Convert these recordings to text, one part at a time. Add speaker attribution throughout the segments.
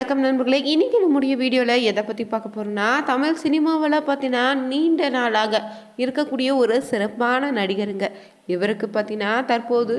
Speaker 1: வணக்கம் நண்பர்களே. இன்றைக்கி நம்முடைய வீடியோவில் எதை பற்றி பார்க்க போகிறோம்னா தமிழ் சினிமாவில் பார்த்தீங்கன்னா நீண்ட நாளாக இருக்கக்கூடிய ஒரு சிறப்பான நடிகருங்க. இவருக்கு பார்த்தீங்கன்னா தற்போது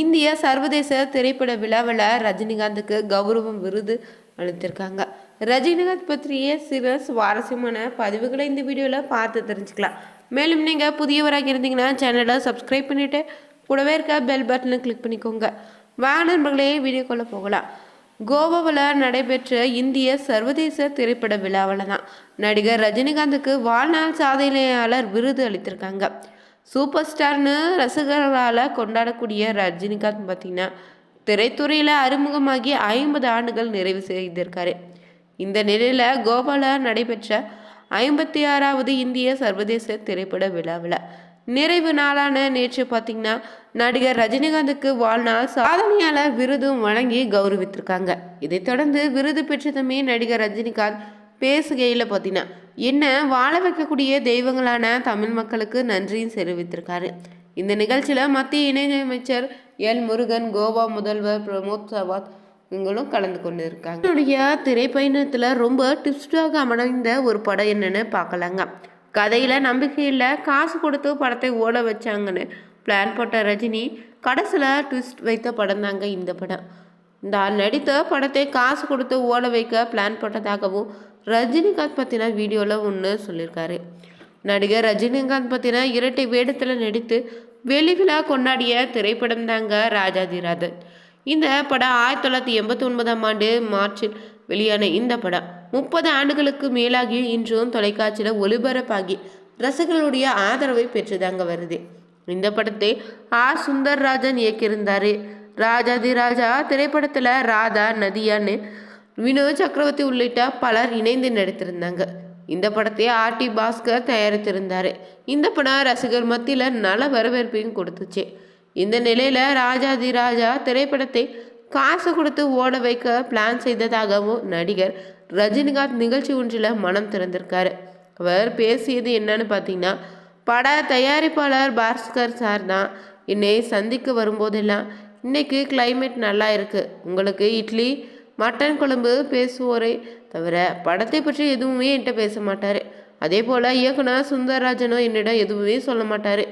Speaker 1: இந்திய சர்வதேச திரைப்பட விழாவில் ரஜினிகாந்துக்கு கௌரவம் விருது அளித்திருக்காங்க. ரஜினிகாந்த் பற்றிய சில சுவாரஸ்யமான பதிவுகளை இந்த வீடியோவில் பார்த்து தெரிஞ்சுக்கலாம். மேலும் நீங்கள் புதியவராக இருந்தீங்கன்னா சேனலை சப்ஸ்கிரைப் பண்ணிவிட்டு கூடவே இருக்க பெல் பட்டனை கிளிக் பண்ணிக்கோங்க. வாங்க நண்பர்களே வீடியோக்குள்ளே போகலாம். கோவாவில் நடைபெற்ற இந்திய சர்வதேச திரைப்பட விழாவில் தான் நடிகர் ரஜினிகாந்துக்கு வாழ்நாள் சாதனையாளர் விருது அளித்திருக்காங்க. சூப்பர் ஸ்டார்னு ரசிகர்களால் கொண்டாடக்கூடிய ரஜினிகாந்த் பார்த்திங்கன்னா திரைத்துறையில் அறிமுகமாகி ஐம்பது ஆண்டுகள் நிறைவு செய்திருக்காரு. இந்த நிலையில் கோவாவில் நடைபெற்ற ஐம்பத்தி ஆறாவது இந்திய சர்வதேச திரைப்பட விழாவில் நிறைவு நாளான நேற்று பார்த்தீங்கன்னா நடிகர் ரஜினிகாந்துக்கு வாழ்நாள் சாதனையாளர் விருதும் வழங்கி கௌரவித்திருக்காங்க. இதைத் தொடர்ந்து விருது பெற்றதுமே நடிகர் ரஜினிகாந்த். பேசுகையில் பார்த்தீங்கன்னா என்ன வாழ வைக்கக்கூடிய தெய்வங்களான தமிழ் மக்களுக்கு நன்றியும் தெரிவித்திருக்காரு. இந்த நிகழ்ச்சியில் மத்திய இணையமைச்சர் எல் முருகன் கோவா முதல்வர் பிரமோத் சவாத் இவங்களும் கலந்து கொண்டு இருக்காங்க என்னுடைய திரைப்பயணத்தில் ரொம்ப டிப்ஸ்டாக அமைந்த ஒரு படம் என்னன்னு பார்க்கலாங்க. கதையில் நம்பிக்கை இல்லை காசு கொடுத்து படத்தை ஓட வச்சாங்கன்னு பிளான் போட்ட ரஜினி கடைசியில் ட்விஸ்ட் வைத்த படம் தாங்க இந்த படம். இந்த நடித்த படத்தை காசு கொடுத்து ஓட வைக்க பிளான் போட்டதாகவும் ரஜினிகாந்த் பற்றின வீடியோவில் ஒன்று சொல்லியிருக்காரு நடிகர் ரஜினிகாந்த் பற்றின இரட்டை வேடத்தில் நடித்து வெளிவிழா கொண்டாடிய திரைப்படம் தாங்க ராஜாதிராதன் இந்த படம் ஆயிரத்தி தொள்ளாயிரத்தி எண்பத்தி ஒன்பதாம் ஆண்டு மார்ச்சில் வெளியான இந்த படம். முப்பது ஆண்டுகளுக்கு மேலாகி இன்றும் தொலைக்காட்சியில் ஒளிபரப்பாகி ரசிகர்களுடைய ஆதரவை பெற்றுதாங்க வருது. இந்த படத்தை ஆ. சுந்தர்ராஜன் இயக்கியிருந்தார். ராஜாதி ராஜா திரைப்படத்தில் ராதா நதியான்னு வினோத் சக்கரவர்த்தி உள்ளிட்ட பலர் இணைந்து நடித்திருந்தாங்க. இந்த படத்தை ஆர். டி. பாஸ்கர் தயாரித்திருந்தார். இந்த படம் ரசிகர் மத்தியில் நல்ல வரவேற்பையும் கொடுத்துச்சு. இந்த நிலையில் ராஜாதி ராஜா திரைப்படத்தை காசு கொடுத்து ஓட வைக்க பிளான் செய்ததாகவும் நடிகர் ரஜினிகாந்த் நிகழ்ச்சி ஒன்றில் மனம் திறந்திருக்காரு. அவர் பேசியது என்னன்னு பார்த்தீங்கன்னா பட தயாரிப்பாளர் பாஸ்கர் சார் தான் என்னை சந்திக்க வரும்போதெல்லாம் இன்னைக்கு கிளைமேட் நல்லா இருக்குது உங்களுக்கு இட்லி மட்டன் குழம்பு பேசுவோரே தவிர படத்தை பற்றி எதுவுமே என்கிட்ட பேச மாட்டார். அதே போல் இயக்குனர் சுந்தரராஜனும் என்னிடம் எதுவுமே சொல்ல மாட்டார்.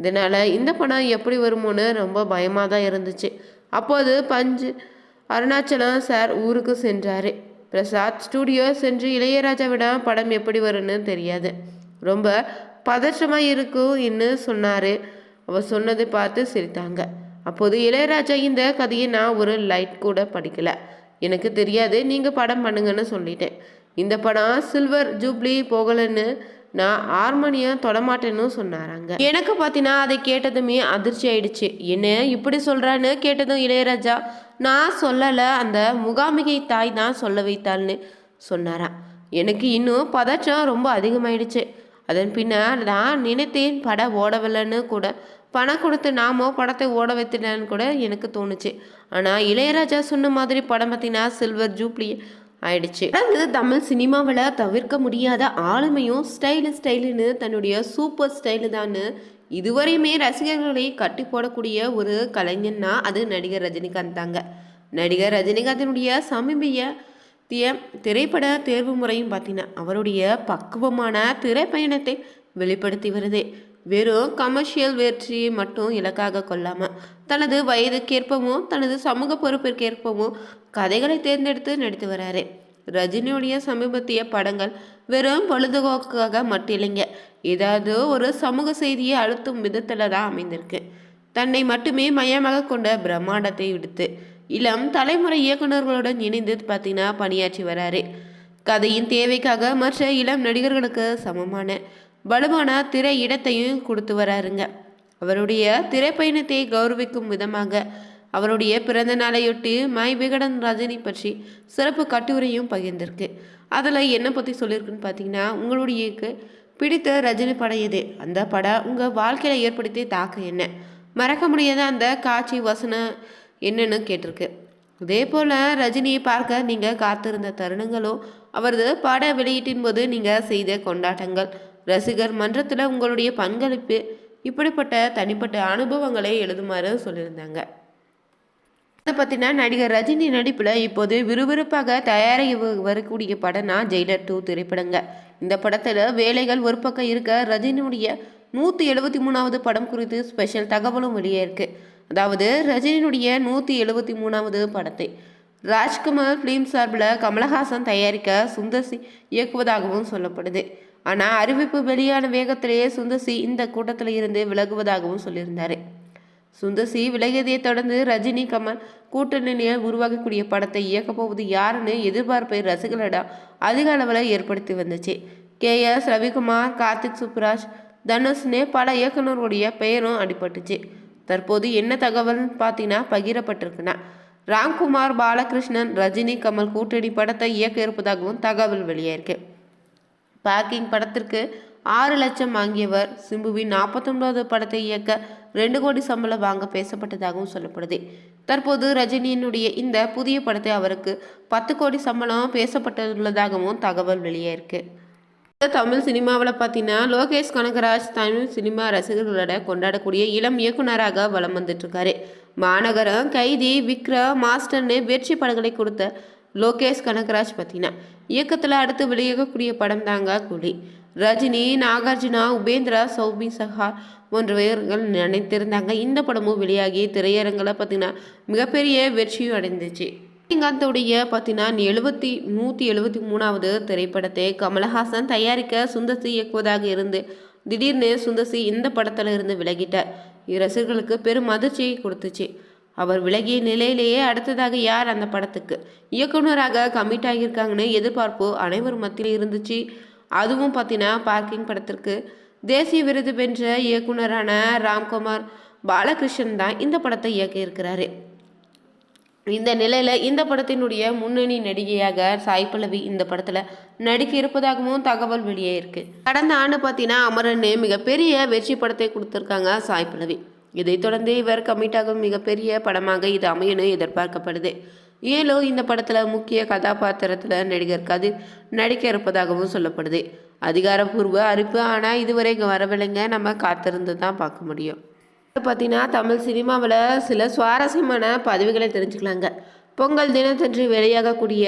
Speaker 1: இதனால் இந்த படம் எப்படி வருமோன்னு ரொம்ப பயமாக தான் இருந்துச்சு. அப்போது பஞ்சு அருணாச்சலம் சார் ஊருக்கு சென்றார். பிரசாத் ஸ்டூடியோ சென்று இளையராஜாவிடம் படம் எப்படி வரும்னு தெரியாது. ரொம்ப பதற்றமாக இருக்கும் என்று சொன்னார். அவர் சொன்னதை பார்த்து சிரித்தாங்க. அப்போது இளையராஜா இந்த கதையை நான் ஒரு லைட் கூட படிக்கல. எனக்கு தெரியாது நீங்கள் படம் பண்ணுங்கன்னு சொல்லிட்டேன். இந்த படம் சில்வர் ஜூப்ளி போகலன்னு நான் ஹார்மோனியம் தொடமாட்டேன்னு சொன்னாராங்க எனக்கு பார்த்தீங்கன்னா அதை கேட்டதுமே அதிர்ச்சி ஆயிடுச்சு. என்ன இப்படி சொல்கிறான்னு கேட்டதும் இளையராஜா நான் சொல்லலை அந்த முகாமிகை தாய் தான் சொல்ல வைத்தாள்னு சொன்னாராம். எனக்கு இன்னும் பதற்றம் ரொம்ப அதிகமாயிடுச்சு. அதன் பின்னர் நான் நினைத்தேன் படம் ஓடவில்லைன்னு கூட பணம் கொடுத்து நாமோ படத்தை ஓட வைத்தினேன்னு கூட எனக்கு தோணுச்சு. ஆனால் இளையராஜா சொன்ன மாதிரி படம் பார்த்தீங்கன்னா சில்வர் ஜூப்ளி ஆயிடுச்சு. அது தமிழ் சினிமாவில் தவிர்க்க முடியாத ஆளுமையும் ஸ்டைலு ஸ்டைலுன்னு தன்னுடைய சூப்பர் ஸ்டைலு தான் இதுவரையுமே ரசிகர்களை கட்டி போடக்கூடிய ஒரு கலைஞன்னா அது நடிகர் ரஜினிகாந்த் தாங்க நடிகர் ரஜினிகாந்தினுடைய சமீபிய திய திரைப்பட தேர்வு முறையும் பார்த்தீங்கன்னா அவருடைய பக்குவமான திரைப்பயணத்தை வெளிப்படுத்தி வருது. வெறும் கமர்ஷியல் வெற்றியை மட்டும் இலக்காக கொள்ளாமல் தனது வயதுக்கேற்பவும் தனது சமூக பொறுப்பிற்கேற்பவும் கதைகளை தேர்ந்தெடுத்து நடித்து வராரு. ரஜினியுடைய சமீபத்திய படங்கள் வெறும் பொழுதுபோக்காக மட்டும் இல்லைங்க. ஏதாவது ஒரு சமூக செய்தியை அழுத்தும் விதத்தில் தான் அமைந்திருக்கு. தன்னை மட்டுமே மையமாக கொண்ட பிரம்மாண்டத்தை விடுத்து இளம் தலைமுறை இயக்குநர்களுடன் இணைந்து பார்த்தீங்கன்னா பணியாற்றி வராரு. கதையின் தேவைக்காக மற்ற இளம் நடிகர்களுக்கு சமமான வலுவான திரை இடத்தையும் கொடுத்து வராருங்க. அவருடைய திரைப்பயணத்தை கௌரவிக்கும் விதமாக அவருடைய பிறந்த நாளையொட்டி மை விகடன் ரஜினி பற்றி சிறப்பு கட்டுரையும் பகிர்ந்திருக்கு. அதில் என்ன பற்றி சொல்லியிருக்குன்னு பார்த்தீங்கன்னா உங்களுடைய பிடித்த ரஜினி படம் எது அந்த படம் உங்கள் வாழ்க்கையில் ஏற்படுத்திய தாக்கம் என்ன? மறக்க முடியாத அந்த காட்சி வசனம் என்னன்னு கேட்டிருக்கு. இதே போல் ரஜினியை பார்க்க நீங்கள் காத்திருந்த தருணங்களும் அவரது பட வெளியீட்டின் போது நீங்கள் செய்த கொண்டாட்டங்கள் ரசிகர் மன்றத்தில் உங்களுடைய பங்களிப்பு இப்படிப்பட்ட தனிப்பட்ட அனுபவங்களை எழுதுமாறு சொல்லியிருந்தாங்க. அதை பற்றின நடிகர் ரஜினி நடிப்பில் இப்போது விறுவிறுப்பாக தயாராகி வரக்கூடிய படம்னா ஜெயிலர் டூ திரைப்படங்க. இந்த படத்தில் வேலைகள் ஒரு பக்கம் இருக்க ரஜினியுடைய நூற்றி எழுபத்தி மூணாவது படம் குறித்து ஸ்பெஷல் தகவலும் வெளியே இருக்கு. அதாவது ரஜினியுடைய நூற்றி எழுபத்தி மூணாவது படத்தை ராஜ்குமார் ஃபிலிம் சார்பில் கமலஹாசன் தயாரிக்க சுந்தர் சி இயக்குவதாகவும் சொல்லப்படுது. ஆனால் அறிவிப்பு வெளியான வேகத்திலேயே சுந்தசி இந்த கூட்டத்தில் இருந்து விலகுவதாகவும் சொல்லியிருந்தார். சுந்தசி விலகியதை தொடர்ந்து ரஜினி கமல் கூட்டணியில் உருவாக்கக்கூடிய படத்தை இயக்கப் போவது யாருன்னு எதிர்பார்ப்பை ரசிகர்களிடம் அதிக அளவில் ஏற்படுத்தி வந்துச்சு. கே. எஸ். ரவிக்குமார் கார்த்திக் சுப்ராஜ் தனுஷ்னு பல இயக்குனர்களுடைய பெயரும் அடிபட்டுச்சு. தற்போது என்ன தகவல்னு பார்த்தீங்கன்னா பகிரப்பட்டிருக்குன்னா ராம்குமார் பாலகிருஷ்ணன் ரஜினி கமல் கூட்டணி படத்தை இயக்க இருப்பதாகவும் தகவல் வெளியாயிருக்கு. பேக்கிங் படத்திற்கு ஆறு லட்சம் வாங்கியவர். சிம்புவின் நாற்பத்தொன்பது படத்தை இயக்க ரெண்டு கோடி சம்பளம் வாங்க பேசப்பட்டதாகவும் சொல்லப்படுது. தற்போது ரஜினியினுடைய இந்த புதிய படத்தை அவருக்கு பத்து கோடி சம்பளம் பேசப்பட்டுள்ளதாகவும் தகவல் வெளியாயிருக்கு. தமிழ் சினிமாவில் பார்த்தீங்கன்னா லோகேஷ் கனகராஜ் தமிழ் சினிமா ரசிகர்களோட கொண்டாடக்கூடிய இளம் இயக்குனராக வலம் வந்துட்டுருக்காரு. மாநகரம் கைதி விக்ரம் மாஸ்டர்னு வெற்றி படங்களை கொடுத்த லோகேஷ் கனகராஜ் பார்த்தீங்கன்னா இயக்கத்தில் அடுத்து வெளியாகக்கூடிய படம் தாங்க கூலி. ரஜினி நாகார்ஜுனா உபேந்திரா சௌபி சஹார் போன்றவர்கள் நினைத்திருந்தாங்க இந்த படமும் வெளியாகி திரையரங்கில் பார்த்தீங்கன்னா மிகப்பெரிய வெற்றியும் அடைந்துச்சு. ரஜினிகாந்தோடைய பார்த்தீங்கன்னா எழுபத்தி நூற்றி எழுபத்தி மூணாவது திரைப்படத்தை கமலஹாசன் தயாரிக்க சுந்தசி இயக்குவதாக இருந்து திடீர்னு சுந்தர்சி இந்த படத்தில் இருந்து விலகிட்டார் ரசிகர்களுக்கு பெரும் அதிர்ச்சியை கொடுத்துச்சு. அவர் விலகிய நிலையிலேயே அடுத்ததாக யார் அந்த படத்துக்கு? இயக்குனராக கமிட் ஆகியிருக்காங்கன்னு எதிர்பார்ப்பு அனைவர் மத்தியில் இருந்துச்சு. அதுவும் பார்த்தீங்கன்னா பார்க்கிங் படத்திற்கு. தேசிய விருது பெற்ற இயக்குனரான ராம்குமார் பாலகிருஷ்ணன் தான் இந்த படத்தை இயக்கியிருக்கிறாரு இந்த நிலையில் இந்த படத்தினுடைய முன்னணி நடிகையாக சாய் பல்லவி இந்த படத்தில் நடிக்க இருப்பதாகவும் தகவல் வெளியே இருக்கு. கடந்த ஆண்டு பார்த்தீங்கன்னா அமரன் மிகப்பெரிய வெற்றி படத்தை கொடுத்துருக்காங்க சாய் பல்லவி. இதைத் தொடர்ந்து இவர் கமிட்டாகும் மிகப்பெரிய படமாக இது அமையணும் எதிர்பார்க்கப்படுது. ஏலோ இந்த படத்தில் முக்கிய கதாபாத்திரத்தில் நடிகர் கதிர் நடிக்க இருப்பதாகவும் சொல்லப்படுது. அதிகாரப்பூர்வ அறிவிப்பு ஆனால் இதுவரை இங்கே வரவில்லைங்க. நம்ம காத்திருந்து தான் பார்க்க முடியும். பார்த்தீங்கன்னா தமிழ் சினிமாவில் சில சுவாரஸ்யமான பதிவுகளை தெரிஞ்சுக்கலாங்க. பொங்கல் தினத்தன்று வெளியாகக்கூடிய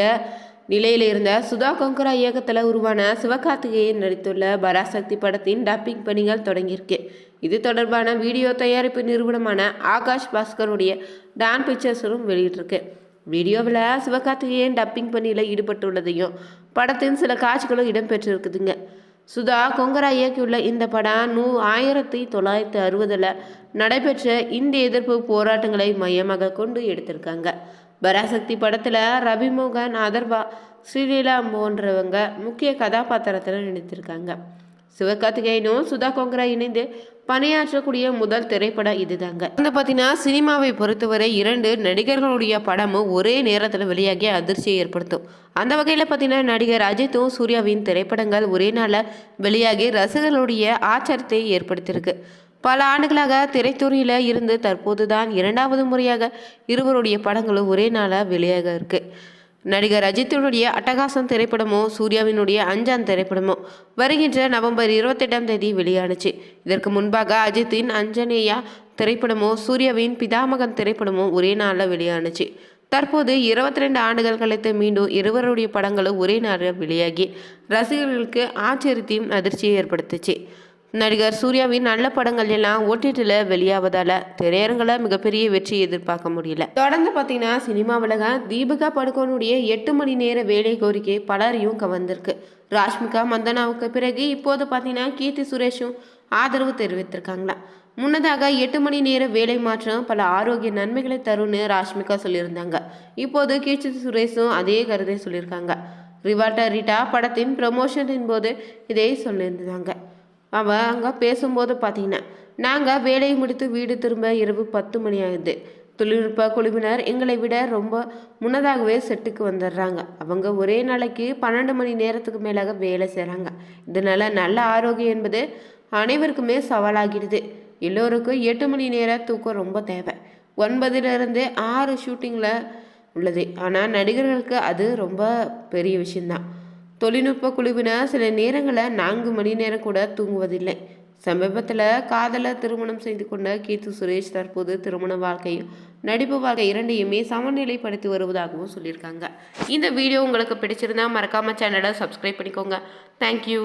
Speaker 1: நிலையில் இருந்த சுதா கொங்கரா இயக்கத்தில் உருவான சிவகார்த்திகேயன் நடித்துள்ள பராசக்தி படத்தின் டப்பிங் பணிகள் தொடங்கியிருக்கு. இது தொடர்பான வீடியோ தயாரிப்பு நிறுவனமான ஆகாஷ் பாஸ்கருடைய டான் பிக்சர்ஸும் வெளியிட்டிருக்கு. வீடியோவில் சிவகார்த்திகேயன் டப்பிங் பணியில் ஈடுபட்டுள்ளதையும் படத்தின் சில காட்சிகளும் இடம்பெற்றிருக்குதுங்க. சுதா கொங்கரா இயக்கியுள்ள இந்த படம் நூ ஆயிரத்தி தொள்ளாயிரத்தி அறுபதில் நடைபெற்ற இந்திய எதிர்ப்பு போராட்டங்களை மையமாக கொண்டு எடுத்திருக்காங்க. பராசக்தி படத்தில் ரவிமோகன் அதர்வா ஸ்ரீலீலா போன்றவங்க முக்கிய கதாபாத்திரத்தில் நடித்திருக்காங்க. சிவகார்த்திகேயனும் சுதா கோங்கரா இணைந்து பணியாற்றக்கூடிய முதல் திரைப்படம் இதுதாங்க. வந்து பார்த்தீங்கன்னா சினிமாவை பொறுத்தவரை இரண்டு நடிகர்களுடைய படமும் ஒரே நேரத்தில் வெளியாகி அதிர்ச்சியை ஏற்படுத்தும். அந்த வகையில் பார்த்தீங்கன்னா நடிகர் அஜித்தும் சூர்யாவின் திரைப்படங்கள் ஒரே நாளில் வெளியாகி ரசிகர்களுடைய ஆச்சரியத்தை ஏற்படுத்தியிருக்கு. பல ஆண்டுகளாக திரைத்துறையில் இருந்து தற்போது தான் இரண்டாவது முறையாக இருவருடைய படங்களும் ஒரே நாளாக வெளியாக இருக்கு. நடிகர் அஜித்தினுடைய அட்டகாசம் திரைப்படமோ சூர்யாவினுடைய அஞ்சாம் திரைப்படமோ வருகின்ற நவம்பர் இருபத்தெட்டாம் தேதி வெளியானுச்சு. இதற்கு முன்பாக அஜித்தின் அஞ்சனேயா திரைப்படமோ சூர்யாவின் பிதாமகன் திரைப்படமோ ஒரே நாளில் வெளியானுச்சு. தற்போது இருபத்தி ரெண்டு ஆண்டுகள் கழித்து மீண்டும் இருவருடைய படங்களும் ஒரே நாளில் வெளியாகி ரசிகர்களுக்கு ஆச்சரியத்தையும் அதிர்ச்சியை ஏற்படுத்துச்சு. நடிகர் சூர்யாவின் நல்ல படங்கள் எல்லாம் ஓட்டிட்டுல வெளியாவதால் திரையரங்கில் மிகப்பெரிய வெற்றி எதிர்பார்க்க முடியல. தொடர்ந்து பார்த்தீங்கன்னா சினிமா உலக தீபிகா படுகோனுடைய எட்டு மணி நேர வேலை கோரிக்கை பலரையும் கவர்ந்திருக்கு. ராஷ்மிகா மந்தனாவுக்கு பிறகு இப்போது பார்த்தீங்கன்னா கீர்த்தி சுரேஷும் ஆதரவு தெரிவித்திருக்காங்களாம் முன்னதாக எட்டு மணி நேர வேலை மாற்றம் பல ஆரோக்கிய நன்மைகளை தரும்னு ராஷ்மிகா சொல்லியிருந்தாங்க. இப்போது கீர்த்தி சுரேஷும் அதே கருத்தை சொல்லியிருக்காங்க. ரிவாட்டா ரிட்டா படத்தின் ப்ரமோஷனின் போது இதை சொல்லியிருந்தாங்க. அவள் அங்கே பேசும்போது பார்த்தீங்கன்னா நாங்கள் வேலையை முடித்து வீடு திரும்ப இரவு பத்து மணி ஆகுது. தொழில்நுட்ப குழுவினர் எங்களை விட ரொம்ப முன்னதாகவே செட்டுக்கு வந்துடுறாங்க அவங்க ஒரே நாளைக்கு பன்னெண்டு மணி நேரத்துக்கு மேலாக வேலை செய்கிறாங்க இதனால் நல்ல ஆரோக்கியம் என்பது அனைவருக்குமே சவாலாகிடுது. எல்லோருக்கும் எட்டு மணி நேரம் தூக்கம் ரொம்ப தேவை. ஒன்பதுலேருந்து ஆறு ஷூட்டிங்கில் உள்ளது. ஆனால் நடிகர்களுக்கு அது ரொம்ப பெரிய விஷயந்தான் தொழில்நுட்ப குழுவினர் சில நேரங்களில் நான்கு மணி நேரம் கூட தூங்குவதில்லை. சமீபத்தில் காதலை திருமணம் செய்து கொண்ட கீர்த்தி சுரேஷ் தற்போது திருமண வாழ்க்கையும் நடிப்பு வாழ்க்கை இரண்டையுமே சமநிலைப்படுத்தி வருவதாகவும் சொல்லியிருக்காங்க. இந்த வீடியோ உங்களுக்கு பிடிச்சிருந்தா மறக்காமல் சேனலை சப்ஸ்கிரைப் பண்ணிக்கோங்க. தேங்க்யூ